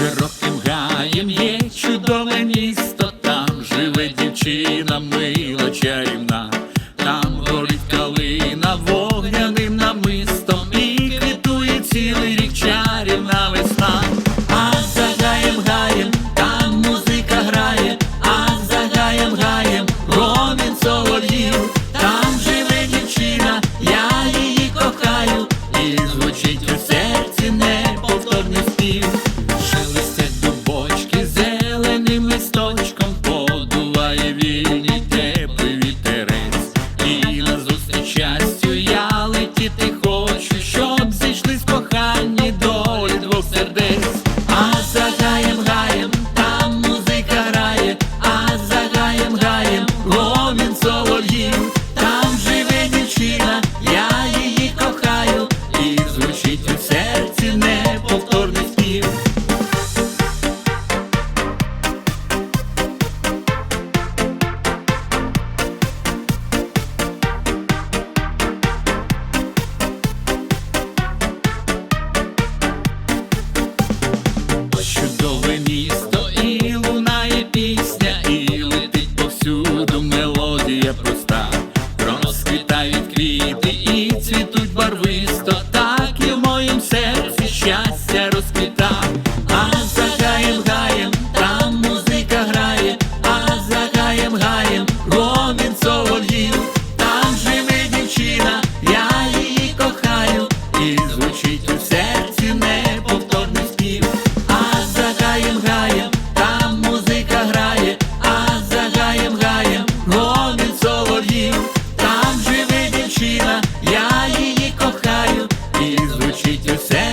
Широким гаєм є чудове місто, там живе дівчина мила чарівна, там горить калина вогняним намистом і квітує цілий рік чарівна весна. А за гаєм гаєм там музика грає, а за гаєм гаєм гомін солов'їв, там живе дівчина, я її кохаю, і звучить Чудове місто, і лунає пісня, і летить повсюду мелодія проста. звучить усе.